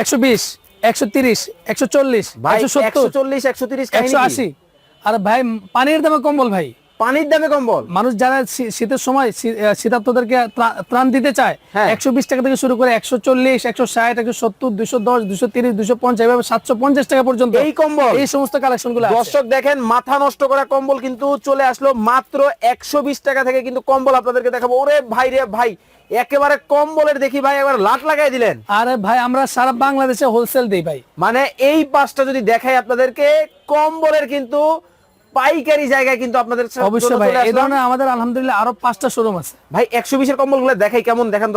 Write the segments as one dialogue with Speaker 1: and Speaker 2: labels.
Speaker 1: একশো বিশ একশো তিরিশ একশো চল্লিশ একশো সত্তর
Speaker 2: চল্লিশ একশো তিরিশ
Speaker 1: একশো আশি। আর ভাই পানির দামে কম্বল ভাই।
Speaker 2: পানির দামে কম্বল।
Speaker 1: মানুষ যারা শীতের সময় শী- আহ, শীতার্তদেরকে ত্রা- ত্রাণ দিতে চায়
Speaker 2: হ্যাঁ।
Speaker 1: একশো বিশ টাকা থেকে শুরু করে একশো চল্লিশ একশো ষাট একশো সত্তর দুশো দশ দুশো তিরিশ দুশো পঞ্চাশ এভাবে সাতশো পঞ্চাশ টাকা পর্যন্ত
Speaker 2: এই কম্বল?
Speaker 1: এই সমস্ত কালেকশনগুলো
Speaker 2: দর্শক দেখেন মাথা নষ্ট করা কম্বল কিন্তু চলে আসলো মাত্র একশো বিশ টাকা থেকে কিন্তু কম্বল আপনাদেরকে দেখাবো। ওরে ভাই রে ভাই একেবারে কম্বলের দেখি ভাই একবার লাট লাগাই দিলেন।
Speaker 1: আরে ভাই আমরা সারা বাংলাদেশে হোলসেল দিই ভাই।
Speaker 2: মানে এই পাঁচটা যদি দেখাই আপনাদেরকে কম্বলের কিন্তু পাইকারি জায়গায় কিন্তু আপনাদের
Speaker 1: অবশ্যই ভাই এই ধরনের আমাদের আলহামদুলিল্লাহ আরও পাঁচটা শোরুম আছে।
Speaker 2: ভাই একশো বিশের কম্বলগুলো দেখাই কেমন দেখেন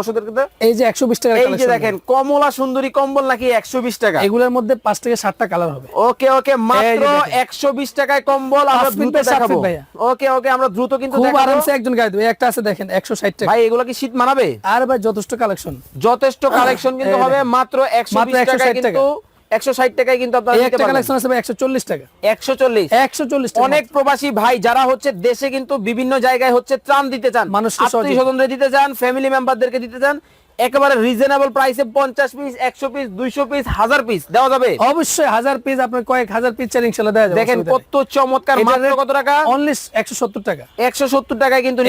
Speaker 1: এই যে একশো বিশ টাকা
Speaker 2: এই যে দেখেন কমলা সুন্দরী কম্বল নাকি একশো বিশ টাকা?
Speaker 1: এগুলোর মধ্যে পাঁচ থেকে সাতটা কালার হবে।
Speaker 2: ওকে ওকে মাত্র একশো বিশ টাকায় কম্বল আমরা দ্রুত দেখাবো।
Speaker 1: ভাইয়া।
Speaker 2: ওকে ওকে আমরা দ্রুত কিন্তু
Speaker 1: খুব আরামসে একজন গায়ে দেবে। একটা আছে দেখেন একশো ষাট টাকা।
Speaker 2: ভাই এগুলো কি শীত মানাবে?
Speaker 1: আর ভাই যথেষ্ট কালেকশন
Speaker 2: যথেষ্ট কালেকশন কিন্তু হবে মাত্র একশো বিশ
Speaker 1: 160
Speaker 2: টাকায়
Speaker 1: টাকা।
Speaker 2: কিন্তু একশো ষাট টাকায় কিন্তু আপনারা নিতে পারবেন।
Speaker 1: কালেকশন আছে টাকা। টাকা
Speaker 2: অনেক প্রবাসী ভাই যারা হচ্ছে দেশে কিন্তু বিভিন্ন জায়গায় হচ্ছে ত্রাণ দিতে চান
Speaker 1: মানুষকে
Speaker 2: দিতে চান ফ্যামিলি মেম্বারদেরকে দিতে চান একেবারে রিজনেবল প্রাইসে পঞ্চাশ পিস একশো পিস দুইশো পিস হাজার পিস দেওয়া যাবে।
Speaker 1: অবশ্যই হাজার পিস আপনার কয়েক হাজার পিস ইনশাল্লাহ দেওয়া যাবে
Speaker 2: দেখেন কত চমৎকার মাত্র কত টাকা?
Speaker 1: অনলি একশো সত্তর টাকা।
Speaker 2: একশো সত্তর টাকায় কিন্তু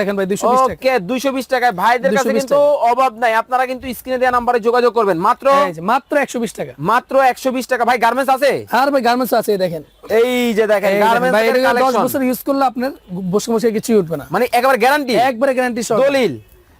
Speaker 1: দেখেন ভাই দুশো
Speaker 2: ওকে দুইশো বিশ টাকায়। ভাইদের কাছে কিন্তু অভাব নাই। আপনারা কিন্তু স্ক্রিনে দেওয়া নাম্বারে যোগাযোগ করবেন। মাত্র
Speaker 1: মাত্র একশো বিশ টাকা।
Speaker 2: মাত্র একশো বিশ টাকা। ভাই গার্মেন্টস আছে?
Speaker 1: আর ভাই গার্মেন্টস আছে দেখেন।
Speaker 2: এই যে দেখেন গার্মেন্টস
Speaker 1: দশ বছর ইউজ করলে আপনার বসে বসে কিছুই উঠবে না।
Speaker 2: মানে একবার গ্যারান্টি
Speaker 1: একবারে গ্যারান্টি
Speaker 2: দলিল।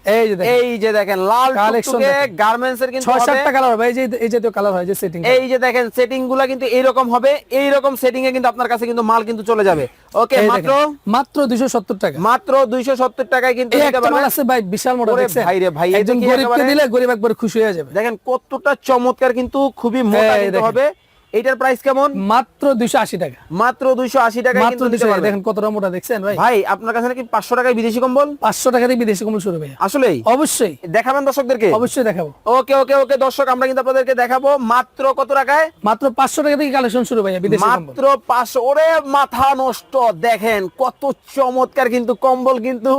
Speaker 1: এই যে
Speaker 2: এই যে দেখেন লাল টুকটুকে গার্মেন্টস এর কিন্তু
Speaker 1: ছয়
Speaker 2: হবে।
Speaker 1: সাতটা কালার হবে। এই যে এই জাতীয় কালার হয় যে সেটিং
Speaker 2: এই যে দেখেন সেটিংগুলা কিন্তু এইরকম হবে। এইরকম সেটিং এ কিন্তু আপনার কাছে কিন্তু মাল কিন্তু চলে যাবে। ওকে মাত্র?
Speaker 1: মাত্র দুশো সত্তর টাকা।
Speaker 2: মাত্র দুইশো সত্তর টাকায় কিন্তু
Speaker 1: এই মাল আছে ভাই বিশাল মোটা দেখছেন?
Speaker 2: ভাই রে ভাই,
Speaker 1: একজন গরিবকে দিলে গরিব একবার খুশি হয়ে যাবে।
Speaker 2: দেখেন কতটা চমৎকার কিন্তু খুবই মোটা কিন্তু হবে। এইটার প্রাইস কেমন?
Speaker 1: মাত্র দুইশো আশি টাকা।
Speaker 2: মাত্র দুইশো আশি টাকায়
Speaker 1: মাত্র দুইশো দেখেন কতটা মোটা দেখছেন ভাই?
Speaker 2: ভাই আপনার কাছে নাকি পাঁচশো টাকায় বিদেশি কম্বল?
Speaker 1: পাঁচশো টাকা বিদেশি কমল শুরু ভাই
Speaker 2: আসলেই?
Speaker 1: অবশ্যই।
Speaker 2: দেখাবেন দর্শকদেরকে?
Speaker 1: অবশ্যই দেখাবো।
Speaker 2: ওকে ওকে ওকে দর্শক আমরা কিন্তু আপনাদেরকে দেখাবো। মাত্র কত টাকায়?
Speaker 1: মাত্র পাঁচশো টাকা থেকে কালেকশন শুরু ভাই বিদেশি
Speaker 2: মাত্র পাঁচশো। ওরে মাথা নষ্ট। দেখেন কত চমৎকার কিন্তু কম্বল কিন্তু।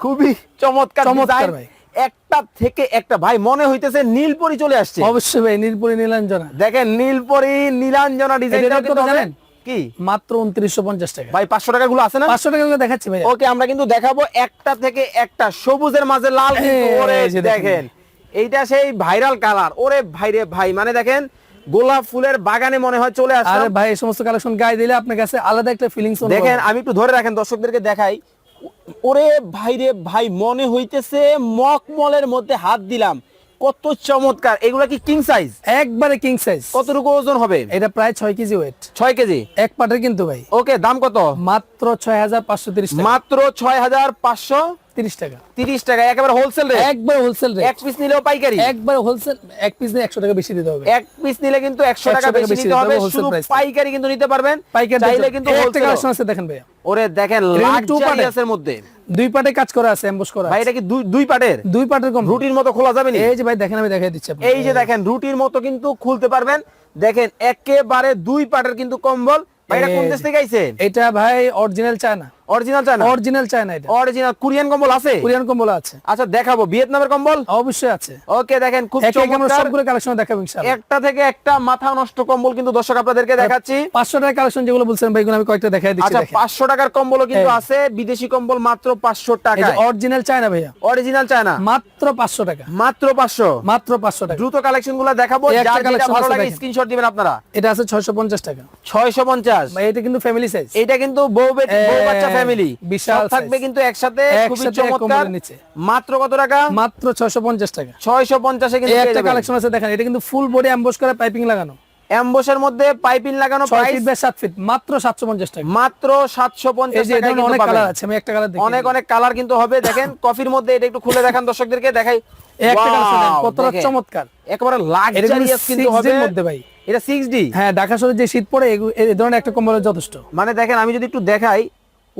Speaker 2: খুবই চমৎকার
Speaker 1: চমৎকার ভাই।
Speaker 2: একটা থেকে একটা। ভাই মনে হইতেছে নীলপরি চলে আসছে।
Speaker 1: অবশ্যই ভাই নীলপুরি নীলাঞ্জনা।
Speaker 2: দেখেন নীলপরি নীলাঞ্জনা ডিজাইন
Speaker 1: কত জানেন?
Speaker 2: কি?
Speaker 1: মাত্র উনত্রিশশো পঞ্চাশ টাকা।
Speaker 2: ভাই পাঁচশো টাকা গুলো আছে না?
Speaker 1: পাঁচশো টাকা করে দেখাচ্ছি ভাই
Speaker 2: ওকে আমরা কিন্তু দেখাবো একটা থেকে একটা। সবুজের মাঝে লাল কিন্তু
Speaker 1: এই
Speaker 2: ওরে
Speaker 1: যে দেখেন।
Speaker 2: দেখেন এইটা সেই ভাইরাল কালার ওরে ভাইরে ভাই মানে দেখেন গোলাপ ফুলের বাগানে মনে হয় চলে আসছে
Speaker 1: আরে ভাই এই সমস্ত কালেকশন গায়ে দিলে আপনার কাছে আলাদা একটা ফিলিংস
Speaker 2: দেখেন আমি একটু ধরে রাখেন দর্শকদেরকে দেখাই। ওরে ভাইরে ভাই মনে হইতেছে মকমলের মধ্যে হাত দিলাম। কত চমৎকার। এগুলা কি কিং সাইজ
Speaker 1: একবারে কিং সাইজ
Speaker 2: কতটুকু ওজন হবে?
Speaker 1: এটা প্রায় ছয় কেজি ওয়েট
Speaker 2: ছয় কেজি?
Speaker 1: এক পাটের কিন্তু ভাই।
Speaker 2: ওকে দাম কত?
Speaker 1: মাত্র ছয় হাজার পাঁচশো তিরিশ
Speaker 2: মাত্র ছয় হাজার পাঁচশো
Speaker 1: তিরিশ টাকা।
Speaker 2: তিরিশ টাকা একেবারে হোলসেল রেট
Speaker 1: একবার হোলসেল রেট
Speaker 2: এক পিস নিলেও পাইকারি।
Speaker 1: একবার হোলসেল এক পিস দিয়ে একশো টাকা বেশি দিতে হবে।
Speaker 2: এক পিস নিলে কিন্তু
Speaker 1: 100
Speaker 2: টাকা বেশি
Speaker 1: দিতে
Speaker 2: হবে। শুধু পাইকারি কিন্তু নিতে পারবেন।
Speaker 1: পাইকার
Speaker 2: চাইলে কিন্তু
Speaker 1: কালেকশন আছে দেখেন ভাইয়া।
Speaker 2: ওরে দেখেন মধ্যে।
Speaker 1: দুই পাটে কাজ করা আছে এমবস করা
Speaker 2: ভাই এটা কি দুই দুই পাটের?
Speaker 1: দুই পাটের কম।
Speaker 2: রুটির মতো খোলা যাবে না?
Speaker 1: এই যে ভাই দেখেন আমি দেখাই দিচ্ছি আপনাকে।
Speaker 2: এই যে দেখেন রুটির মতো কিন্তু খুলতে পারবেন। দেখেন একেবারে দুই পাটের কিন্তু কম্বল। ভাই এটা কোন দেশ থেকে আইছে
Speaker 1: এটা ভাই original China
Speaker 2: original China
Speaker 1: original China এটা।
Speaker 2: অরিজিনাল কোরিয়ান কম্বল আছে?
Speaker 1: কোরিয়ান কম্বল আছে।
Speaker 2: আচ্ছা দেখাবো। ভিয়েতনামের কম্বল?
Speaker 1: অবশ্যই আছে।
Speaker 2: ওকে দেখেন খুব
Speaker 1: একে একে আমরা
Speaker 2: চমৎকার।
Speaker 1: সবগুলো কালেকশন দেখাবো ইনশাআল্লাহ।
Speaker 2: একটা থেকে একটা মাথা নষ্ট কম্বল কিন্তু দর্শক আপনাদেরকে দেখাচ্ছি।
Speaker 1: পাঁচশো টাকার কালেকশন যেগুলো বলছেন ভাই আমি কয়েকটা দেখাই দিচ্ছি
Speaker 2: আচ্ছা
Speaker 1: দেখেন।
Speaker 2: পাঁচশো টাকার কম্বলও কিন্তু আছে বিদেশি কম্বল মাত্র পাঁচশো
Speaker 1: এই
Speaker 2: টাকা
Speaker 1: অরিজিনাল চায়না ভাইয়া।
Speaker 2: অরিজিনাল চায়না
Speaker 1: মাত্র পাঁচশো টাকা।
Speaker 2: মাত্র
Speaker 1: মাত্র
Speaker 2: দ্রুত দেখাবো যার যেটা ভালো লাগে স্ক্রিনশট দিবেন আপনারা।
Speaker 1: এটা আছে ছয়শো পঞ্চাশ টাকা।
Speaker 2: ছয়শো পঞ্চাশ।
Speaker 1: ভাই এটা কিন্তু ফ্যামিলি সাইজ
Speaker 2: এটা কিন্তু বউ বাচ্চা ফ্যামিলি
Speaker 1: বিশাল
Speaker 2: থাকবে কিন্তু একসাথে খুবই চমৎকার। মাত্র কত টাকা?
Speaker 1: মাত্র ছয়শো পঞ্চাশ টাকা।
Speaker 2: ছয়শো পঞ্চাশে কিন্তু
Speaker 1: একটা কালেকশন আছে দেখেন এটা কিন্তু ফুল বডি অ্যাম্বস করা পাইপিং লাগানো।
Speaker 2: অ্যাম্বসের মধ্যে পাইপিং লাগানো প্রাইস
Speaker 1: ফিট বাই সাত ফিট মাত্র সাতশো পঞ্চাশ টাকা।
Speaker 2: মাত্র সাতশো
Speaker 1: এই যে
Speaker 2: কিন্তু
Speaker 1: অনেক কালার আছে আমি একটা কালার দেখি
Speaker 2: অনেক অনেক কালার কিন্তু হবে দেখেন কফির মধ্যে এটা একটু খুলে দেখান দর্শকদেরকে দেখাই।
Speaker 1: একটা কালার কতটা চমৎকার।
Speaker 2: একেবারে লাক্সারিয়াস কিন্তু হবে।
Speaker 1: মধ্যে ভাই।
Speaker 2: এটা সিক্স ডি
Speaker 1: হ্যাঁ ঢাকা শহরে যে শীত পড়ে এই ধরনের একটা কম্বলের যথেষ্ট।
Speaker 2: মানে দেখেন আমি যদি একটু দেখাই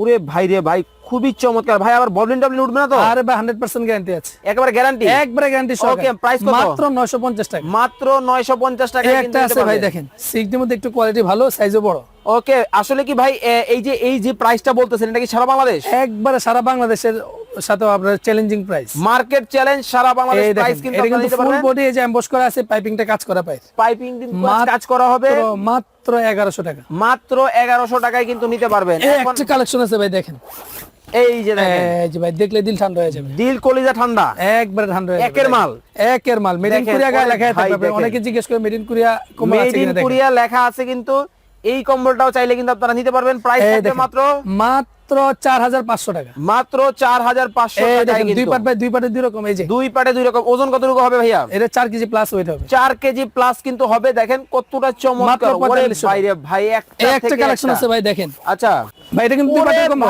Speaker 2: ওরে ভাই রে ভাই খুবই চমৎকার। ভাই আবার ববলিন টবলিন উঠবে না তো?
Speaker 1: আরে ভাই হান্ড্রেড পার্সেন্ট গ্যারান্টি আছে।
Speaker 2: একেবারে গ্যারান্টি
Speaker 1: একবারে গ্যারান্টি
Speaker 2: সহ ওকে প্রাইস কত?
Speaker 1: মাত্র নয়শো পঞ্চাশ টাকা।
Speaker 2: মাত্র নয়শো পঞ্চাশ টাকা
Speaker 1: এই একটা আছে ভাই দেখেন সিক্সটির মধ্যে একটু কোয়ালিটি ভালো সাইজও বড়।
Speaker 2: ওকে আসলে কি ভাই এই যে এই যে প্রাইসটা বলতেছেন এটা কি সারা বাংলাদেশ?
Speaker 1: একবারে সারা বাংলাদেশের সাথে আপনার চ্যালেঞ্জিং প্রাইস
Speaker 2: মার্কেট চ্যালেঞ্জ সারা বাংলাদেশ প্রাইস কিন্তু
Speaker 1: এটা কিন্তু ফুল বডি এই যে এমবস করা আছে পাইপিংটা কাজ করা পাই
Speaker 2: পাইপিং কিন্তু কাজ করা হবে।
Speaker 1: মাত্র এগারোশো টাকা।
Speaker 2: মাত্র এগারোশো টাকায় কিন্তু নিতে পারবেন।
Speaker 1: একটা কালেকশন আছে ভাই দেখেন।
Speaker 2: এই যে দেখেন।
Speaker 1: এই যে ভাই দেখলে দিল ঠান্ডা হয়ে যাবে।
Speaker 2: দিল কলিজা ঠান্ডা।
Speaker 1: একবারে ঠান্ডা হয়ে
Speaker 2: একের মাল।
Speaker 1: একের মাল। মেড ইন কোরিয়া গায়ে লেখা
Speaker 2: ভাই
Speaker 1: অনেকে জিজ্ঞেস করে মেড ইন কোরিয়া
Speaker 2: মেড
Speaker 1: আছে
Speaker 2: ইন
Speaker 1: কিনা দেখেন।
Speaker 2: কোরিয়া লেখা আছে কিন্তু এই কম্বলটাও চাইলে কিন্তু আপনারা নিতে পারবেন। প্রাইস থাকবে মাত্র
Speaker 1: মাত্র চার হাজার পাঁচশো টাকা।
Speaker 2: মাত্র চার হাজার পাঁচশো
Speaker 1: দুই
Speaker 2: কিন্তু।
Speaker 1: পাট ভাই দুই পাটে দুই রকম এই যে।
Speaker 2: দুই পাটে দুই রকম ওজন কতটুকু হবে ভাইয়া?
Speaker 1: এটা চার কেজি প্লাস ওয়েট হবে।
Speaker 2: চার কেজি প্লাস কিন্তু হবে। দেখেন কতটা চমৎকার। ভাই রে ভাই একটা
Speaker 1: কালেকশন আছে ভাই দেখেন।
Speaker 2: আচ্ছা।
Speaker 1: ভাই এটা কিন্তু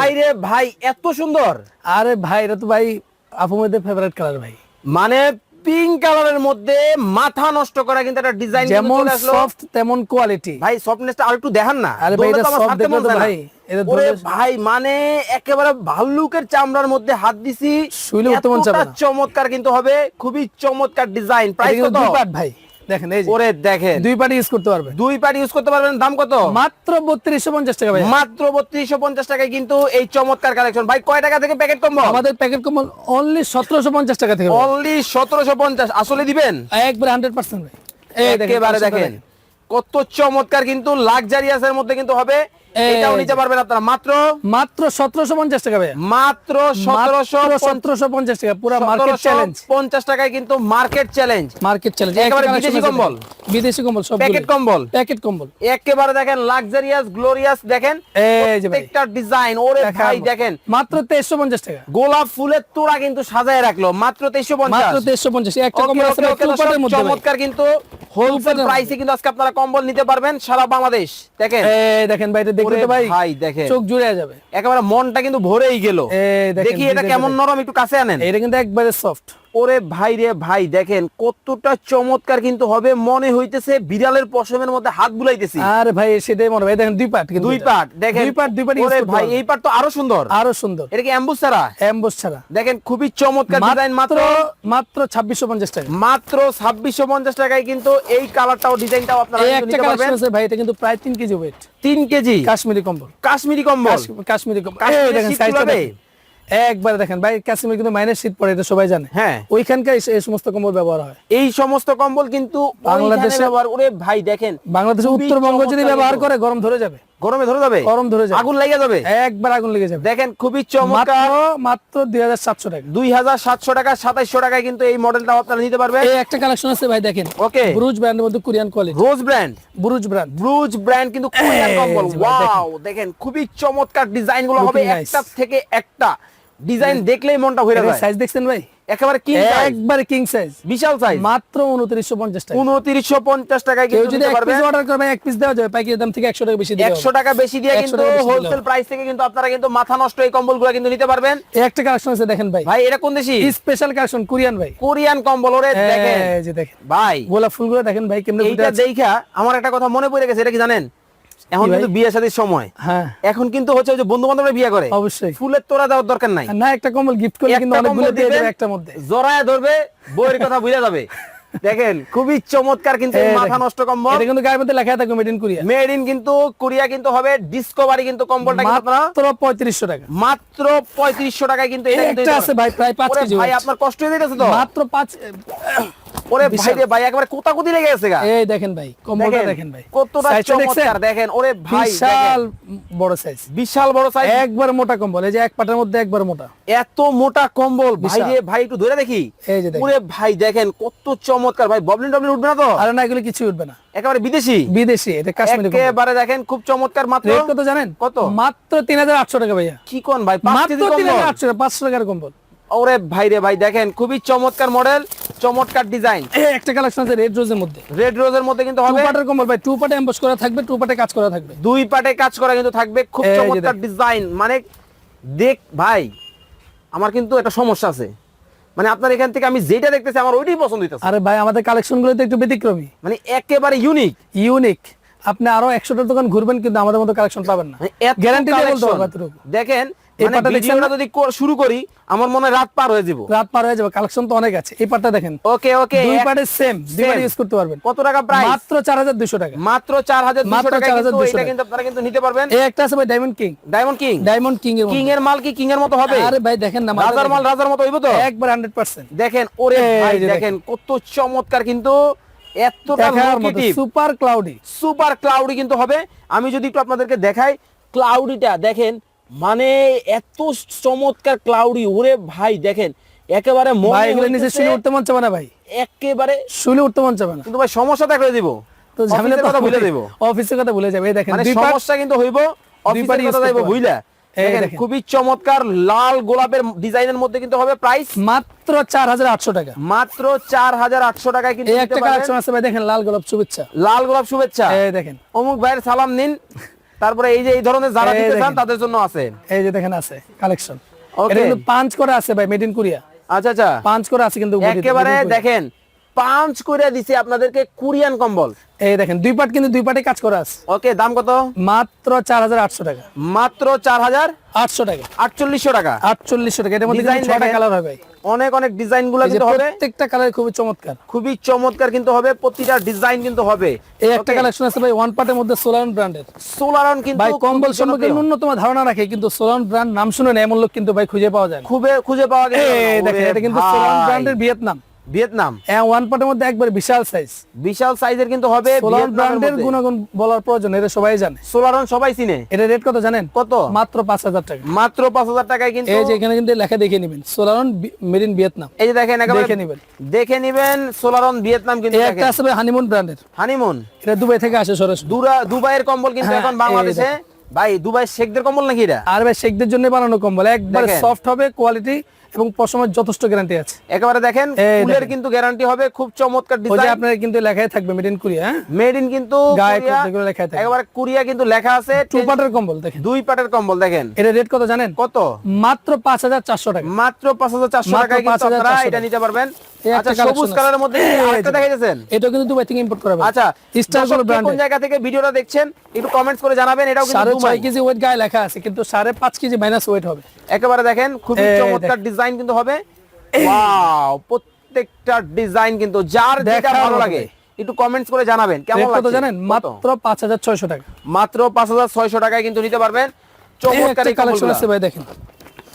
Speaker 2: ভাই রে ভাই এত সুন্দর।
Speaker 1: আরে ভাই এটা তো ভাই আপু ফেভারিট কালার ভাই।
Speaker 2: মানে পিঙ্ক কালারের মধ্যে মাথা নষ্ট করা কিন্তু একটা ডিজাইন
Speaker 1: যেমন সফট তেমন কোয়ালিটি
Speaker 2: ভাই সফটনেসটা আর একটু দেখান না।
Speaker 1: আরে ভাই, এটা
Speaker 2: মন
Speaker 1: তো ভাই,
Speaker 2: মানে একেবারে ভাল্লুকের চামড়ার মধ্যে হাত দিছি।
Speaker 1: শুইলে।
Speaker 2: চমৎকার কিন্তু হবে। খুবই চমৎকার ডিজাইন প্রাইস কত?
Speaker 1: ভাই। দেখেন এই
Speaker 2: ওরে দেখেন।
Speaker 1: দুই পাট ইউজ করতে পারবে
Speaker 2: দুই পার্ট ইউজ করতে পারবেন দাম কত?
Speaker 1: মাত্র বত্রিশশো পঞ্চাশ টাকা ভাই
Speaker 2: মাত্র বত্রিশশো পঞ্চাশ টাকায় কিন্তু এই চমৎকার কালেকশন ভাই কয় টাকা থেকে প্যাকেট কম্বল
Speaker 1: আমাদের প্যাকেট কম্বল অনলি টাকা থেকে
Speaker 2: অনলি সতেরোশো পঞ্চাশ। আসলে দিবেন?
Speaker 1: একবারে ভাই। দেখেন,
Speaker 2: একেবারে দেখেন। কত চমৎকার কিন্তু লাক্সারিয়াস এর মধ্যে কিন্তু হবে। এটাও নিতে পারবেন আপনারা। মাত্র
Speaker 1: মাত্র সতেরোশো পঞ্চাশ টাকা ভাই
Speaker 2: মাত্র সতেরোশো
Speaker 1: সতেরোশো পঞ্চাশ টাকা পুরো মার্কেট চ্যালেঞ্জ
Speaker 2: পঞ্চাশ টাকায় কিন্তু মার্কেট চ্যালেঞ্জ
Speaker 1: মার্কেট চ্যালেঞ্জ
Speaker 2: একেবারে বিদেশি কম্বল।
Speaker 1: বিদেশি কম্বল সব
Speaker 2: প্যাকেট কম্বল।
Speaker 1: প্যাকেট কম্বল।
Speaker 2: একেবারে দেখেন লাক্সারিয়াস গ্লোরিয়াস দেখেন। প্রত্যেকটা ডিজাইন ওরে ভাই দেখেন।
Speaker 1: মাত্র তেইশশো পঞ্চাশ টাকা।
Speaker 2: গোলাপ ফুলের তোড়া কিন্তু সাজায় রাখল মাত্র তেইশশো পঞ্চাশ।
Speaker 1: মাত্র তেইশশো পঞ্চাশ। একটা কম্বল আছে।
Speaker 2: চমৎকার কিন্তু হোলসেল প্রাইসে কিন্তু আজকে আপনারা কম্বল নিতে পারবেন সারা বাংলাদেশ। দেখেন?
Speaker 1: দেখেন ভাই এটা তো ভাই
Speaker 2: ভাই দেখেন।
Speaker 1: চোখ জুড়ে যাবে।
Speaker 2: একেবারে মনটা কিন্তু ভরেই গেল। দেখি এটা কেমন নরম একটু কাছে আনেন।
Speaker 1: এটা কিন্তু একবারে সফট
Speaker 2: ওরে ভাই রে ভাই দেখেন কতটা চমৎকার কিন্তু হবে মনে হইতেছে বিড়ালের পশমের মধ্যে হাত বুলাইতেছি।
Speaker 1: আর ভাই সেটাই মনে হয়। ভাই দেখেন দুই কিন্তু
Speaker 2: দুই। পার্ট দেখেন।
Speaker 1: দুই পার্ট দুই পার্ট
Speaker 2: ওরে ভাই এই পার্ট তো আরও সুন্দর।
Speaker 1: আরও সুন্দর।
Speaker 2: এটা কি অ্যাম্বুস ছাড়া?
Speaker 1: এমবস ছাড়া।
Speaker 2: দেখেন খুবই চমৎকার ডিজাইন
Speaker 1: মাত্র
Speaker 2: মাত্র
Speaker 1: মাত্র ছাব্বিশশো পঞ্চাশ টাকা।
Speaker 2: মাত্র ছাব্বিশশো পঞ্চাশ টাকায় কিন্তু এই কালারটাও ডিজাইনটাও আপনারা নিতে পারবেন।
Speaker 1: আছে ভাই এটা কিন্তু প্রায় তিন কেজি ওয়েট
Speaker 2: তিন কেজি?
Speaker 1: কাশ্মীরি কম্বল।
Speaker 2: কাশ্মীরি কম্বল।
Speaker 1: কাশ্মীরি কম্বল। দেখেন সাইজটা দেখেন। একবারে দেখেন ভাই কাশ্মীর কিন্তু মাইনাস শীত পড়ে এটা সবাই জানে।
Speaker 2: হ্যাঁ।
Speaker 1: ওইখানকার এই- সমস্ত কম্বল ব্যবহার হয়।
Speaker 2: এই সমস্ত কম্বল কিন্তু
Speaker 1: বাংলাদেশে-
Speaker 2: বাংলাদেশে ব্যবহার ওরে ভাই দেখেন
Speaker 1: বাংলাদেশের
Speaker 2: খুবই
Speaker 1: উত্তরবঙ্গ যদি ব্যবহার করে গরম ধরে যাবে।
Speaker 2: গরমে ধরে যাবে?
Speaker 1: গরম ধরে যাবে।
Speaker 2: আগুন লেগে যাবে?
Speaker 1: একবার আগুন লেগে যাবে।
Speaker 2: দেখেন খুবই চমৎকার।
Speaker 1: মাত্র দুই হাজার সাতশো টাকা।
Speaker 2: দুই হাজার সাতশো টাকা সাতাইশশো টাকায় কিন্তু এই মডেলটাও আপনারা নিতে পারবেন।
Speaker 1: এই একটা কালেকশন আছে ভাই দেখেন।
Speaker 2: ওকে।
Speaker 1: ব্রুজ ব্র্যান্ডের মধ্যে কোরিয়ান কোয়ালিটি
Speaker 2: রোজ ব্র্যান্ড
Speaker 1: ব্রুজ ব্র্যান্ড
Speaker 2: ব্রুজ ব্র্যান্ড কিন্তু কোরিয়ান কম্বল। ওয়াও দেখেন। খুবই চমৎকার ডিজাইনগুলো হবে একটা থেকে একটা। ডিজাইন দেখলেই মনটা হয়ে যায়।
Speaker 1: সাইজ দেখছেন ভাই?
Speaker 2: একেবারে কি
Speaker 1: একবারে কিং সাইজ
Speaker 2: বিশাল সাইজ
Speaker 1: মাত্র উনত্রিশশো পঞ্চাশ টাকা।
Speaker 2: উনত্রিশশো পঞ্চাশ টাকায়
Speaker 1: কেউ
Speaker 2: কিন্তু
Speaker 1: যদি এক পিস অর্ডার করে ভাই এক পিস দেওয়া যাবে। পাইকারি দাম থেকে একশো টাকা বেশি দিয়ে
Speaker 2: একশো টাকা বেশি দিয়ে কিন্তু হোলসেল প্রাইস থেকে কিন্তু আপনারা কিন্তু মাথা নষ্ট এই কম্বলগুলো কিন্তু নিতে পারবেন।
Speaker 1: একটা কালেকশন আছে দেখেন ভাই।
Speaker 2: ভাই এটা কোন দেশি?
Speaker 1: স্পেশাল কালেকশন কোরিয়ান ভাই।
Speaker 2: কোরিয়ান কম্বল ওরে দেখেন।
Speaker 1: এই যে দেখেন।
Speaker 2: ভাই।
Speaker 1: গোলাপ ফুলগুলো দেখেন ভাই কেমনে ফুটে
Speaker 2: এইটা দেখা আমার একটা কথা মনে পড়ে গেছে এটা কি জানেন? এখন কিন্তু বিয়ে শাদীর সময়।
Speaker 1: হ্যাঁ।
Speaker 2: এখন কিন্তু হচ্ছে যে বন্ধু বান্ধবরা বিয়ে করে।
Speaker 1: অবশ্যই।
Speaker 2: ফুলের তোড়া দেওয়ার দরকার নাই।
Speaker 1: না একটা কম্বল গিফট করলে কিন্তু অনেকগুলো দিয়ে দেবে একটা মধ্যে।
Speaker 2: ধরবে বইয়ের কথা বুঝে যাবে। দেখেন খুবই চমৎকার কিন্তু মাথা নষ্ট কম্বল।
Speaker 1: এটা কিন্তু গায়ের মধ্যে লেখা থাকবে made in Korea
Speaker 2: made in কিন্তু কোরিয়া কিন্তু হবে ডিসকভারি কিন্তু কম্বলটা কিন্তু আপনারা
Speaker 1: মাত্র পঁয়ত্রিশশো টাকা।
Speaker 2: মাত্র পঁয়ত্রিশশো টাকায় কিন্তু এটা
Speaker 1: একটা আছে ভাই প্রায় পাঁচ কেজি
Speaker 2: ভাই আপনার কষ্ট হয়ে যাচ্ছে তো?
Speaker 1: মাত্র পাঁচ
Speaker 2: ওরে ভাই রে ভাই একবারে কোতাকুতি লেগে গেছে গা।
Speaker 1: এই দেখেন ভাই কম্বলটা দেখেন ভাই।
Speaker 2: কতটা? চমৎকার দেখেন ওরে ভাই
Speaker 1: বিশাল বড় সাইজ
Speaker 2: বিশাল বড় সাইজ
Speaker 1: একবার মোটা কম্বল এই যে এক পাটের মধ্যে একবার মোটা।
Speaker 2: এত মোটা কম্বল ভাই রে ভাই একটু ধরে দেখি।
Speaker 1: এই যে
Speaker 2: ওরে ভাই দেখেন কত চমৎকার। ভাই ববলিন টবলিন উঠবে না তো?
Speaker 1: আর না এগুলো কিছু উঠবে না।
Speaker 2: একেবারে বিদেশি?
Speaker 1: বিদেশি এটা কাশ্মীরি
Speaker 2: একেবারে দেখেন খুব চমৎকার। মাত্র
Speaker 1: রেট কত জানেন?
Speaker 2: কত?
Speaker 1: মাত্র তিন হাজার আটশো টাকা ভাইয়া।
Speaker 2: কি কোন ভাই
Speaker 1: মাত্র
Speaker 2: কেজি
Speaker 1: তিন
Speaker 2: কম্বল?
Speaker 1: হাজার আটশো টাকা পাঁচশো টাকার কম্বল।
Speaker 2: ওরে ভাই রে ভাই দেখেন খুবই চমৎকার মডেল চমৎকার ডিজাইন।
Speaker 1: একটা কালেকশন আছে রেড রোজের মধ্যে।
Speaker 2: রেড রোজের মধ্যে কিন্তু
Speaker 1: টু
Speaker 2: হবে।
Speaker 1: পাটের কম্বল ভাই টু পাটে এমবস করা থাকবে টু পাটে কাজ করা থাকবে।
Speaker 2: দুই পাটে কাজ করা কিন্তু থাকবে খুব চমৎকার ডিজাইন। মানে দেখ ভাই আমার কিন্তু একটা সমস্যা আছে। মানে আপনার এখান থেকে আমি যেটা দেখতেছি আমার ওইটাই পছন্দ হইতেছে।
Speaker 1: আরে ভাই আমাদের কালেকশনগুলো তো একটু ব্যতিক্রমী।
Speaker 2: মানে একেবারে ইউনিক
Speaker 1: ইউনিক আপনি আরও একশোটা দোকান ঘুরবেন কিন্তু আমাদের মতো কালেকশন পাবেন না।
Speaker 2: মানে
Speaker 1: গ্যারান্টি
Speaker 2: collection। দেখেন
Speaker 1: এই
Speaker 2: মানে
Speaker 1: দেখছেন না?
Speaker 2: যদি শুরু করি আমার মনে রাত পার হয়ে যাব।
Speaker 1: রাত পার হয়ে যাবে কালেকশন তো অনেক আছে। এই পাটটা দেখেন।
Speaker 2: ওকে ওকে
Speaker 1: দুই পাটের সেম দুই পাটে ইউজ করতে পারবেন।
Speaker 2: কত টাকা প্রাইস
Speaker 1: মাত্র চার হাজার দুশো টাকা।
Speaker 2: মাত্র চার হাজার দুশো
Speaker 1: মাত্র
Speaker 2: টাকা কিন্তু এটা কিন্তু আপনারা কিন্তু নিতে পারবেন।
Speaker 1: এই একটা আছে ভাই diamond king
Speaker 2: diamond king
Speaker 1: diamond king এর
Speaker 2: কিং এর মাল কি কিং এর মতো হবে?
Speaker 1: আরে ভাই দেখেন না
Speaker 2: রাজার মাল রাজার মতো হইব তো?
Speaker 1: একবার হান্ড্রেড পার্সেন্ট
Speaker 2: দেখেন ওরে ভাই দেখেন কত চমৎকার কিন্তু। এতটা
Speaker 1: সুপার ক্লাউডি
Speaker 2: সুপার ক্লাউডি কিন্তু হবে। আমি যদি একটু আপনাদেরকে দেখাই ক্লাউডিটা দেখেন মানে এত চমৎকার ক্লাউডি ওরে ভাই দেখেন একেবারে
Speaker 1: ভাই এগুলো নিচে শুলে উঠতে মন চাবে না ভাই।
Speaker 2: একেবারে
Speaker 1: শুলে উঠতে মন চাবে না।
Speaker 2: কিন্তু ভাই সমস্যা থাকলে দিব।
Speaker 1: তো ঝামেলা
Speaker 2: কথা ভুলে। দেব।
Speaker 1: অফিসের কথা ভুলে যাবে। এই দেখেন
Speaker 2: মানে সমস্যা কিন্তু হইব অফিসের কথা যাইব। খুবই চমৎকার লাল গোলাপের ডিজাইনের মধ্যে কিন্তু হবে প্রাইস
Speaker 1: মাত্র চার হাজার আটশো টাকা।
Speaker 2: মাত্র চার হাজার আটশো টাকায় কিন্তু
Speaker 1: একটা কালেকশন আছে ভাই দেখেন লাল গোলাপ শুভেচ্ছা।
Speaker 2: লাল গোলাপ শুভেচ্ছা।
Speaker 1: দেখেন।
Speaker 2: অমুক ভাইয়ের সালাম নিন। তারপরে এই যে এই ধরনের যারা
Speaker 1: নিতে
Speaker 2: দিতে চান তাদের জন্য আছে।
Speaker 1: এই যে দেখেন আছে কালেকশন
Speaker 2: ওকে
Speaker 1: এটা কিন্তু পাঁচ করে আছে ভাই মেড ইন কোরিয়া
Speaker 2: আচ্ছা আচ্ছা।
Speaker 1: পাঁচ করে আছে কিন্তু
Speaker 2: একেবারে। দেখেন পাঁচ করে দিছি আপনাদেরকে কোরিয়ান কম্বল।
Speaker 1: এই দেখেন দুই পাট কিন্তু দুই পাটে কাজ করা আছে।
Speaker 2: ওকে দাম কত?
Speaker 1: মাত্র চার হাজার আটশো টাকা।
Speaker 2: মাত্র চার হাজার
Speaker 1: আটশো টাকা।
Speaker 2: আটচল্লিশশো টাকা।
Speaker 1: আটচল্লিশশো টাকা। এটার মধ্যে
Speaker 2: Design
Speaker 1: ছটা কালার ভাই।
Speaker 2: অনেক অনেক
Speaker 1: ডিজাইনগুলো
Speaker 2: কিন্তু হবে।
Speaker 1: প্রত্যেকটা কালার খুবই চমৎকার।
Speaker 2: খুবই চমৎকার কিন্তু হবে প্রতিটা ডিজাইন কিন্তু হবে।
Speaker 1: এই একটা কালেকশন আছে ভাই ওয়ান পার্টের মধ্যে সোলার ব্র্যান্ডের
Speaker 2: সোলারন কিন্তু
Speaker 1: ভাই কম্বল সম্পর্কে ন্যূনতম ধারণা রাখে কিন্তু সোলার ব্র্যান্ড নাম শুনে না এমন লোক কিন্তু ভাই খুঁজে পাওয়া যায়
Speaker 2: খুবই খুঁজে পাওয়া যায়
Speaker 1: এই দেখেন এটা কিন্তু সোলার ব্র্যান্ডের ভিয়েতনাম
Speaker 2: ভিয়েতনাম?
Speaker 1: ওয়ান পার্টের মধ্যে একবার বিশাল সাইজ
Speaker 2: বিশাল সাইজের কিন্তু হবে
Speaker 1: ব্র্যান্ডের গুণাগুণ বলার প্রয়োজন এটা সবাই জানে।
Speaker 2: সোলারন সবাই চিনে।
Speaker 1: এটা রেট কত জানেন?
Speaker 2: কত?
Speaker 1: মাত্র পাঁচ হাজার টাকা।
Speaker 2: মাত্র পাঁচ হাজার টাকায় কিন্তু
Speaker 1: এই যে এখানে কিন্তু লেখা দেখে নেবেন সোলারন মেড ইন ভিয়েতনাম
Speaker 2: এই যে দেখেন একেবারে
Speaker 1: দেখে নিবেন।
Speaker 2: দেখে নিবেন সোলারন ভিয়েতনাম কিন্তু
Speaker 1: একটা ভাই হানিমুন ব্র্যান্ডের
Speaker 2: হানিমুন
Speaker 1: এটা দুবাই থেকে আসে সরাসরি।
Speaker 2: দুরা দুবাইয়ের কম্বল কিন্তু
Speaker 1: হ্যাঁ,
Speaker 2: এখন বাংলাদেশে। ভাই দুবাই শেখদের কম্বল নাকি এটা?
Speaker 1: আর ভাই শেখদের জন্য বানানো কম্বল একবারে সফট হবে কোয়ালিটি এবং পশমের যথেষ্ট গ্যারান্টি আছে।
Speaker 2: একেবারে দেখেন ফুলের কিন্তু গ্যারান্টি হবে খুব চমৎকার ডিজাইন
Speaker 1: আপনার কিন্তু লেখাই থাকবে মেড ইন কোরিয়া হ্যাঁ?
Speaker 2: মেড ইন কিন্তু
Speaker 1: লেখা থাকে।
Speaker 2: একেবারে কোরিয়া কিন্তু লেখা আছে।
Speaker 1: টু পার্টের কম্বল দেখেন।
Speaker 2: দুই পাটের কম্বল দেখেন।
Speaker 1: এটা রেট কত জানেন?
Speaker 2: কত?
Speaker 1: মাত্র পাঁচ হাজার চারশো টাকা।
Speaker 2: মাত্র পাঁচ হাজার চারশো
Speaker 1: মাত্র
Speaker 2: টাকায় কিন্তু
Speaker 1: 5,400
Speaker 2: আপনারা এটা নিতে পারবেন। আচ্ছা সবুজ কালারের মধ্যে আরেকটা দেখাইতেছেন?
Speaker 1: এটাও কিন্তু দুবাই থেকে ইম্পোর্ট করা
Speaker 2: আচ্ছা
Speaker 1: স্টারগুলো
Speaker 2: কে কোন জায়গা থেকে ভিডিওটা দেখছেন একটু কমেন্টস করে জানাবেন এটাও কিন্তু দুবাই।
Speaker 1: কেজি ওয়েট গায়ে লেখা আছে কিন্তু সাড়ে পাঁচ কেজি মাইনাস ওয়েট হবে।
Speaker 2: একেবারে দেখেন খুবই চমৎকার ডিজাইন কিন্তু হবে। ওয়াও প্রত্যেকটা ডিজাইন কিন্তু যার যেটা ভালো লাগে। একটু কমেন্টস করে জানাবেন কেমন লাগছে?
Speaker 1: জানেন? মাত্র পাঁচ হাজার ছয়শো টাকা।
Speaker 2: মাত্র পাঁচ হাজার ছয়শো টাকায় কিন্তু নিতে পারবেন। চমৎকার
Speaker 1: কালেকশন আছে ভাই দেখেন।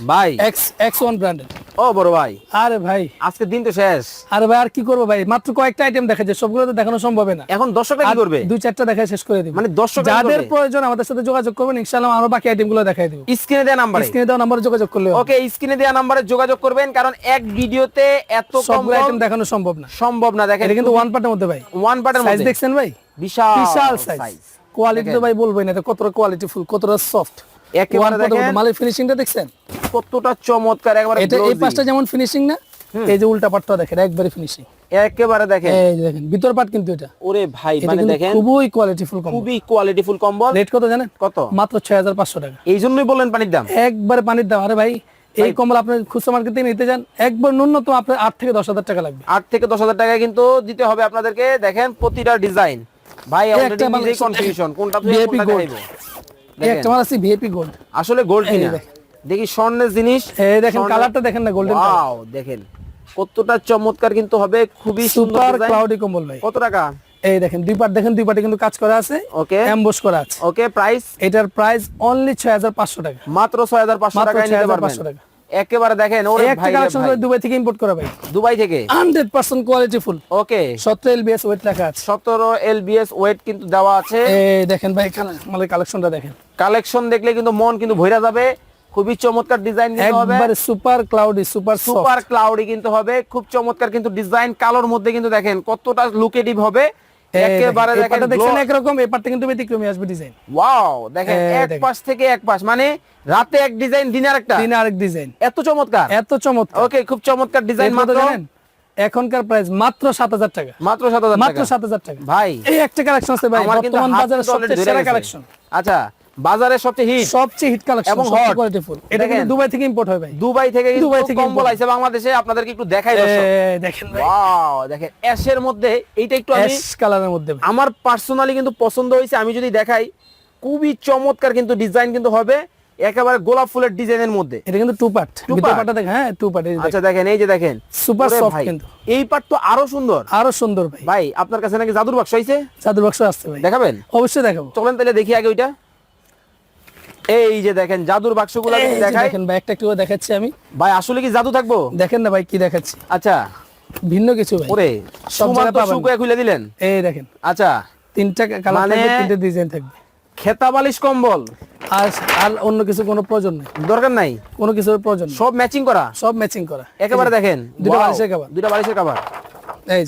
Speaker 2: ভাই।
Speaker 1: এক্স এক্স ওয়ান ব্র্যান্ডের
Speaker 2: ও বড় ভাই।
Speaker 1: আরে ভাই।
Speaker 2: আজকে দিন তো শেষ।
Speaker 1: আরে ভাই আর কি করব ভাই? মাত্র কয়েকটা আইটেম দেখা যায় সবগুলো তো দেখানো সম্ভব না।
Speaker 2: এখন দর্শকরা কি করবে?
Speaker 1: দুই চারটা দেখায় শেষ করে দিব।
Speaker 2: মানে দর্শকরা কি
Speaker 1: যাদের প্রয়োজন আমাদের সাথে যোগাযোগ করবেন ইনশাআল্লাহ আরও বাকি দেখাই দিব।
Speaker 2: স্ক্রিনে দেওয়া নাম্বারে?
Speaker 1: স্ক্রিনে দেওয়া নাম্বারে যোগাযোগ করলে
Speaker 2: ওকে স্ক্রিনে দেওয়া নাম্বারে যোগাযোগ করবেন কারণ এক ভিডিওতে এত কম্বল
Speaker 1: আইটেম দেখানো সম্ভব না।
Speaker 2: সম্ভব না দেখেন।
Speaker 1: কিন্তু ওয়ান পার্টের মধ্যে ভাই।
Speaker 2: ওয়ান পার্টের
Speaker 1: সাইজ
Speaker 2: মধ্যে।
Speaker 1: দেখছেন ভাই?
Speaker 2: বিশাল
Speaker 1: বিশাল সাইজ কোয়ালিটি তো। ভাই বলবেন এটা কতটা কোয়ালিটি ফুল কতটা সফট
Speaker 2: একেবারে দেখেন।
Speaker 1: মালের ফিনিশিংটা দেখছেন?
Speaker 2: কতটা চমৎকার একবারে
Speaker 1: এটা এই পাশটা যেমন ফিনিশিং না এই যে উল্টা পাটটা দেখেন একবারে ফিনিশিং
Speaker 2: একেবারে দেখেন।
Speaker 1: এই দেখেন ভিতর পাট কিন্তু এটা।
Speaker 2: ওরে ভাই মানে দেখেন
Speaker 1: খুবই কোয়ালিটি ফুল
Speaker 2: খুবই কোয়ালিটিফুল কম্বল
Speaker 1: রেট কত জানেন?
Speaker 2: কত?
Speaker 1: মাত্র ছয় হাজার পাঁচশো টাকা।
Speaker 2: এই জন্যই পানির দাম।
Speaker 1: একবারে পানির দাম। আরে ভাই এই কম্বল আপনি খুচরা মার্কেট থেকে নিতে যান একবার ন্যূনতম আপনার আট থেকে দশ হাজার টাকা লাগবে।
Speaker 2: আট থেকে দশ হাজার টাকা কিন্তু দিতে হবে আপনাদেরকে। দেখেন প্রতিটা ডিজাইন ভাই অলরেডি নিজেই কনফিউশন কোনটা। দেখাইবো
Speaker 1: এই একটা মাল আছে ভিএপি গোল্ড
Speaker 2: আসলে গোল্ড কিনা? দেখি স্বর্ণের জিনিস।
Speaker 1: এই দেখেন কালারটা দেখেন না গোল্ডেন
Speaker 2: ওয়াও দেখেন। কতটা চমৎকার কিন্তু হবে খুবই সুন্দর।
Speaker 1: ক্লাউডি কম্বল ভাই।
Speaker 2: কত টাকা?
Speaker 1: এই দেখেন দুই পাট দেখেন দুই পাটে কিন্তু কাজ করা আছে।
Speaker 2: ওকে।
Speaker 1: এমবোস করা আছে।
Speaker 2: ওকে প্রাইস
Speaker 1: এটার প্রাইস অনলি ছয় হাজার পাঁচশো টাকা।
Speaker 2: মাত্র ছয় হাজার পাঁচশো
Speaker 1: মাত্র
Speaker 2: টাকায় নিতে
Speaker 1: 6,500 টাকা।
Speaker 2: একেবারে দেখেন ওরে ভাই।
Speaker 1: কালেকশন দুবাই থেকে ইম্পোর্ট করা ভাই।
Speaker 2: দুবাই থেকে?
Speaker 1: Hundred percent quality full
Speaker 2: okay.
Speaker 1: সতেরো এলবিএস ওয়েট লেখা আছে।
Speaker 2: সতেরো এলবিএস ওয়েট কিন্তু দেওয়া আছে।
Speaker 1: এই দেখেন ভাই কালেকশনটা দেখেন।
Speaker 2: কালেকশন দেখলে কিন্তু মন কিন্তু ভইরা যাবে। খুবই চমৎকার ডিজাইন কিন্তু হবে।
Speaker 1: একবারে super cloudy super
Speaker 2: super cloudy কিন্তু হবে। খুব চমৎকার কিন্তু ডিজাইন কালোর মধ্যে কিন্তু দেখেন কতটা লুকেটিভ হবে। একেবারে দেখেন
Speaker 1: দেখছেন একরকম এই কিন্তু ব্যতিক্রমী আসবে ডিজাইন
Speaker 2: ওয়াও দেখেন এক পাশ থেকে এক পাশ মানে রাতে এক ডিজাইন দিনে আরেকটা।
Speaker 1: দিন আরেক ডিজাইন
Speaker 2: এত চমৎকার।
Speaker 1: এত চমৎকার।
Speaker 2: ওকে খুব চমৎকার ডিজাইন
Speaker 1: মাত্র।
Speaker 2: মাত্র
Speaker 1: এখনকার প্রাইস মাত্র সাত হাজার টাকা।
Speaker 2: মাত্র সাত হাজার
Speaker 1: মাত্র
Speaker 2: টাকা।
Speaker 1: সাত হাজার টাকা।
Speaker 2: ভাই
Speaker 1: এই একটা কালেকশন আছে ভাই বর্তমান বাজারে সবচেয়ে সেরা কালেকশন
Speaker 2: আচ্ছা বাজারে সবচেয়ে হিট
Speaker 1: সবচেয়ে হিট কালেকশন
Speaker 2: এবং
Speaker 1: এবং হট কোয়ালিটি ফুল এটা কিন্তু দুবাই থেকে ইম্পোর্ট হয় ভাই।
Speaker 2: দুবাই থেকে
Speaker 1: দুবাই থেকে
Speaker 2: কম্বল আইছে বাংলাদেশে আপনাদেরকে একটু দেখাই দর্শক।
Speaker 1: দেখেন ভাই।
Speaker 2: ওয়াও দেখেন অ্যাশের মধ্যে এইটা একটু আমি
Speaker 1: অ্যাশ কালারের মধ্যে।
Speaker 2: আমার পার্সোনালি কিন্তু পছন্দ হয়েছে আমি যদি দেখাই খুবই চমৎকার কিন্তু ডিজাইন কিন্তু হবে একেবারে গোলাপ ফুলের ডিজাইনের মধ্যে।
Speaker 1: এটা কিন্তু টু পার্ট
Speaker 2: part?
Speaker 1: পার্টটা দেখেন হ্যাঁ টু পার্ট
Speaker 2: আচ্ছা দেখেন। এই যে দেখেন।
Speaker 1: Soft
Speaker 2: ভাই,
Speaker 1: কিন্তু।
Speaker 2: এই পাট তো আরও সুন্দর।
Speaker 1: আরও সুন্দর ভাই।
Speaker 2: ভাই আপনার কাছে নাকি জাদুর বাক্স হয়েছে
Speaker 1: চাদর বাক্স আসছে ভাই।
Speaker 2: দেখাবেন?
Speaker 1: অবশ্যই দেখাবো।
Speaker 2: চলেন তাহলে দেখি আগে ওইটা। এই যে দেখেন জাদুর বাক্সগুলো দেখাই।
Speaker 1: দেখেন ভাই একটা একটু দেখাচ্ছি আমি।
Speaker 2: ভাই আসলে কি জাদু থাকব?
Speaker 1: দেখেন না ভাই কি দেখাচ্ছি।
Speaker 2: আচ্ছা।
Speaker 1: ভিন্ন কিছু ভাই।
Speaker 2: ওরে
Speaker 1: সব জায়গায় পাবেন।
Speaker 2: শুকুয়ে খুলে দিলেন?
Speaker 1: এই দেখেন।
Speaker 2: আচ্ছা।
Speaker 1: তিনটা কালার
Speaker 2: মানে-
Speaker 1: থাকবে তিনটে ডিজাইন থাকবে।
Speaker 2: খেতা বালিশ কম্বল?
Speaker 1: আর আর অন্য কিছু কোনো প্রয়োজন নেই।
Speaker 2: দরকার নাই?
Speaker 1: কোনো কিছুর প্রয়োজন
Speaker 2: সব ম্যাচিং করা?
Speaker 1: সব ম্যাচিং করা।
Speaker 2: একেবারে দেখেন।
Speaker 1: দুটো বালিশের cover।
Speaker 2: দুটো বালিশের কভার
Speaker 1: এই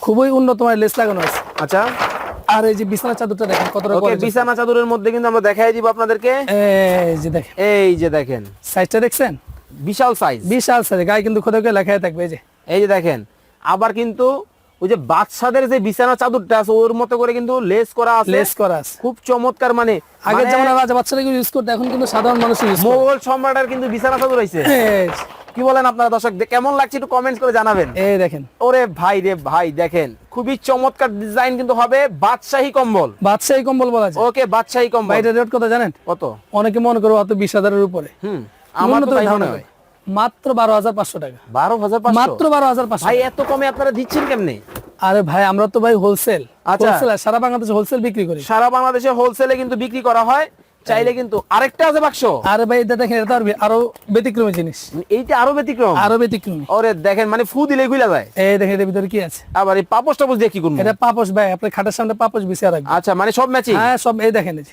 Speaker 1: খুবই উন্নত মানের লেস লাগানো আছে।
Speaker 2: আচ্ছা।
Speaker 1: আর এই যে বিছানা চাদরটা দেখেন
Speaker 2: ওকে
Speaker 1: কোয়ালিটি
Speaker 2: বিছানা চাদরের মধ্যে কিন্তু আমরা দেখাই দিব আপনাদেরকে।
Speaker 1: এই যে দেখেন।
Speaker 2: এই যে দেখেন।
Speaker 1: সাইজটা দেখছেন?
Speaker 2: বিশাল সাইজ
Speaker 1: বিশাল সাইজ গায়ে কিন্তু খোদা করে লেখাই থাকবে এই যে।
Speaker 2: এই যে দেখেন আবার কিন্তু ওই যে বাচ্চাদের যে বিছানা চাদরটা আছে ওর মতো করে কিন্তু লেস করা আছে।
Speaker 1: লেস করা আছে।
Speaker 2: খুব চমৎকার মানে
Speaker 1: আগে
Speaker 2: মানে
Speaker 1: যেমন রাজা বাচ্চারা ইউজ করতো এখন কিন্তু সাধারণ মানুষ
Speaker 2: মোগল সম্রাটের কিন্তু বিছানা চাদর হইছে
Speaker 1: যে,
Speaker 2: কি বলেন আপনারা দর্শক? কেমন লাগছে একটু কমেন্ট করে জানাবেন।
Speaker 1: এই দেখেন।
Speaker 2: ওরে ভাই রে ভাই দেখেন খুবই চমৎকার ডিজাইন কিন্তু হবে বাদশাহী কম্বল।
Speaker 1: বাদশাহী কম্বল বলা যায়।
Speaker 2: ওকে বাদশাহী কম্বল।
Speaker 1: এটার রেট কত জানেন?
Speaker 2: কত?
Speaker 1: অনেকে মনে করো অত বিশ হাজারের উপরে।
Speaker 2: হুম আমার তো
Speaker 1: ধারণা
Speaker 2: হয়।
Speaker 1: মাত্র বারো হাজার পাঁচশো টাকা।
Speaker 2: বারো হাজার পাঁচশো?
Speaker 1: মাত্র বারো হাজার পাঁচশো
Speaker 2: ভাই এত কমে আপনারা দিচ্ছেন কেমনে?
Speaker 1: আরে ভাই আমরা তো ভাই হোলসেল
Speaker 2: আচ্ছা।
Speaker 1: হোলসেল সারা বাংলাদেশে হোলসেল বিক্রি করি।
Speaker 2: সারা বাংলাদেশে হোলসেলে কিন্তু বিক্রি করা হয়। চাইলে কিন্তু আরেকটা আছে বাক্স।
Speaker 1: আরে ভাই এটা দেখেন এটা আর ব্যতিক্রমী জিনিস।
Speaker 2: এইটা আরও ব্যতিক্রম?
Speaker 1: আরও ব্যতিক্রমী।
Speaker 2: ওরে দেখেন মানে ফু দিলে খুলে যায়।
Speaker 1: এই দেখেন এর ভিতরে কি আছে?
Speaker 2: আবার এই পাপস টাপস দিয়ে কি করব?
Speaker 1: এটা পাপস ভাই আপনার খাটের সামনে পাপস বিছিয়ে রাখবে
Speaker 2: আচ্ছা মানে সব ম্যাচিং?
Speaker 1: হ্যাঁ সব এই দেখেন এই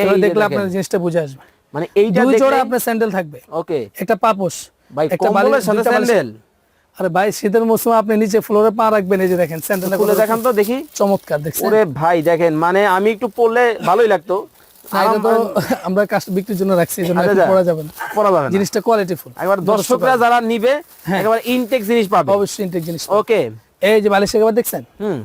Speaker 2: এই
Speaker 1: দেখলে আপনার জিনিসটা বুঝে আসবে।
Speaker 2: মানে এইটা
Speaker 1: দুই জোড়া আপনার স্যান্ডেল থাকবে।
Speaker 2: ওকে।
Speaker 1: একটা পাপস
Speaker 2: ভাই
Speaker 1: একটা বালিশ,
Speaker 2: সাথে স্যান্ডেল।
Speaker 1: আরে ভাই শীতের মৌসুমে আপনি নিচে ফ্লোরে পা রাখবেন এই যে দেখেন স্যান্ডেলটা
Speaker 2: খুলে দেখান তো দেখি।
Speaker 1: চমৎকার দেখছেন?
Speaker 2: ওরে ভাই দেখেন মানে আমি একটু পড়লে ভালোই লাগতো।
Speaker 1: আমরা কাস্ট বিক্রির জন্য রাখছি এই জন্য এখন। পড়া যাবে না।
Speaker 2: পড়া যাবে না।
Speaker 1: জিনিসটা কোয়ালিটি
Speaker 2: একবার দর্শকরা যারা নিবে। একবার ইনটেক জিনিস পাবে।
Speaker 1: অবশ্যই ইন্টেক জিনিস
Speaker 2: ওকে
Speaker 1: এই যে বালিশ একবার দেখছেন?
Speaker 2: হুম।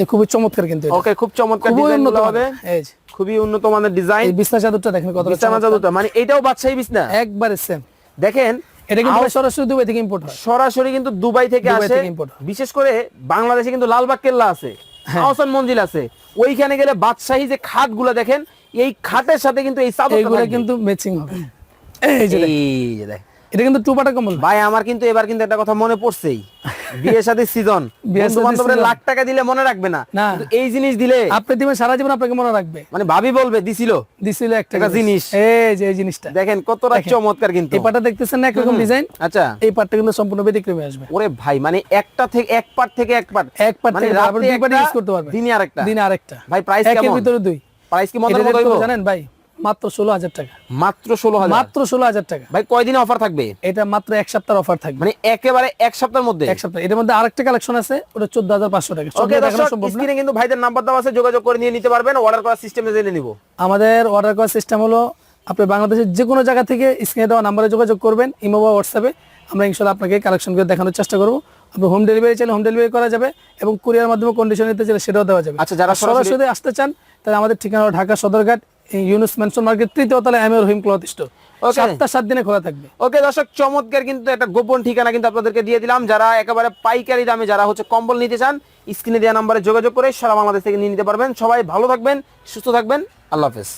Speaker 1: এই খুবই চমৎকার কিন্তু
Speaker 2: ওকে খুব চমৎকার ডিজাইন হবে।
Speaker 1: এই যে।
Speaker 2: খুবই উন্নত মানের ডিজাইন
Speaker 1: এই বিছনা চাদরটা দেখেন কত
Speaker 2: বিছানা চাদরটা মানে এটাও বাদশাহী বিছনা?
Speaker 1: একবারে সেম
Speaker 2: দেখেন
Speaker 1: এটা কিন্তু সরাসরি দুবাই থেকে ইম্পোর্ট হয়।
Speaker 2: সরাসরি কিন্তু দুবাই থেকে আসে। বিশেষ করে বাংলাদেশে কিন্তু লালবাগ কেল্লা আছে
Speaker 1: হ্যাঁ।
Speaker 2: আহসান মঞ্জিল আছে। ওইখানে গেলে বাদশাহী যে খাট দেখেন এই খাটের সাথে কিন্তু এই
Speaker 1: এইগুলো কিন্তু ম্যাচিং হবে। এই যে
Speaker 2: দেখ।
Speaker 1: এটা কিন্তু টু পাটা কম্বল
Speaker 2: ভাই আমার কিন্তু এবার কিন্তু একটা কথা মনে পড়ছেই। বিয়ের সাথে সিজন বন্ধু বান্ধবরা লাখ টাকা দিলে মনে রাখবে না। এই জিনিস দিলে
Speaker 1: আপনি দিবেন সারা জীবন আপনাকে মনে রাখবে।
Speaker 2: মানে ভাবি বলবে দিছিল।
Speaker 1: দিছিল একটা
Speaker 2: জিনিস।
Speaker 1: এই যে এই জিনিসটা।
Speaker 2: দেখেন কতটা চমৎকার কিন্তু।
Speaker 1: এই পাটা দেখতেছেন না একরকম ডিজাইন?
Speaker 2: আচ্ছা।
Speaker 1: এই পাটটা কিন্তু সম্পূর্ণ ব্যতিক্রমে আসবে।
Speaker 2: ওরে ভাই মানে একটা থেকে এক পার্ট থেকে এক পার্ট
Speaker 1: এক পাট
Speaker 2: মানে
Speaker 1: থেকে দুই পাটে ইউজ করতে পারবে।
Speaker 2: দিনে আরেকটা।
Speaker 1: দিনে আরেকটা।
Speaker 2: ভাই প্রাইস কেমন?
Speaker 1: ভিতরে দুই।
Speaker 2: প্রাইস কি মতো হইবো?
Speaker 1: জানেন ভাই মাত্র ষোলো হাজার টাকা।
Speaker 2: মাত্র ষোলো হাজার?
Speaker 1: মাত্র ষোলো হাজার টাকা।
Speaker 2: ভাই কয়দিন অফার থাকবে?
Speaker 1: এটা মাত্র এক অফার থাকবে।
Speaker 2: মানে একেবারে এক সপ্তাহের মধ্যে?
Speaker 1: এক সপ্তাহ। মধ্যে আরেকটা কালেকশন আছে ওটা চোদ্দ হাজার পাঁচশো টাকা।
Speaker 2: ওকে দর্শক স্ক্রিনে কিন্তু ভাইদের নাম্বার দেওয়া আছে যোগাযোগ করে নিয়ে নিতে পারবেন। অর্ডার করার সিস্টেমে জেনে নিব।
Speaker 1: আমাদের অর্ডার করার সিস্টেম হলো আপনি বাংলাদেশের যে কোনো জায়গা থেকে স্ক্রিনে দেওয়া নাম্বারে যোগাযোগ করবেন ইমো বা হোয়াটসঅ্যাপে আমরা ইনশাল্লাহ আপনাকে কালেকশন করে দেখানোর চেষ্টা করব। আপনি হোম ডেলিভারি চাইলে হোম ডেলিভারি করা যাবে এবং কুরিয়ার মাধ্যমে কন্ডিশন নিতে চাইলে সেটাও দেওয়া যাবে।
Speaker 2: আচ্ছা, যারা
Speaker 1: সরাসরি আসতে চান তাহলে আমাদের ঠিকানা ঢাকা সদরঘাট ইউনুস ম্যানশন মার্কেট তৃতীয় তলায় এম রহিম ক্লথ স্টোর সাতটা সাত দিনে খোলা থাকবে।
Speaker 2: ওকে দর্শক চমৎকার কিন্তু একটা গোপন ঠিকানা কিন্তু আপনাদেরকে দিয়ে দিলাম। যারা একেবারে পাইকারি দামে যারা হচ্ছে কম্বল নিতে চান স্ক্রিনে দেওয়া নাম্বারে যোগাযোগ করে সারা বাংলাদেশ থেকে নিয়ে নিতে পারবেন। সবাই ভালো থাকবেন সুস্থ থাকবেন। আল্লাহ হাফেজ।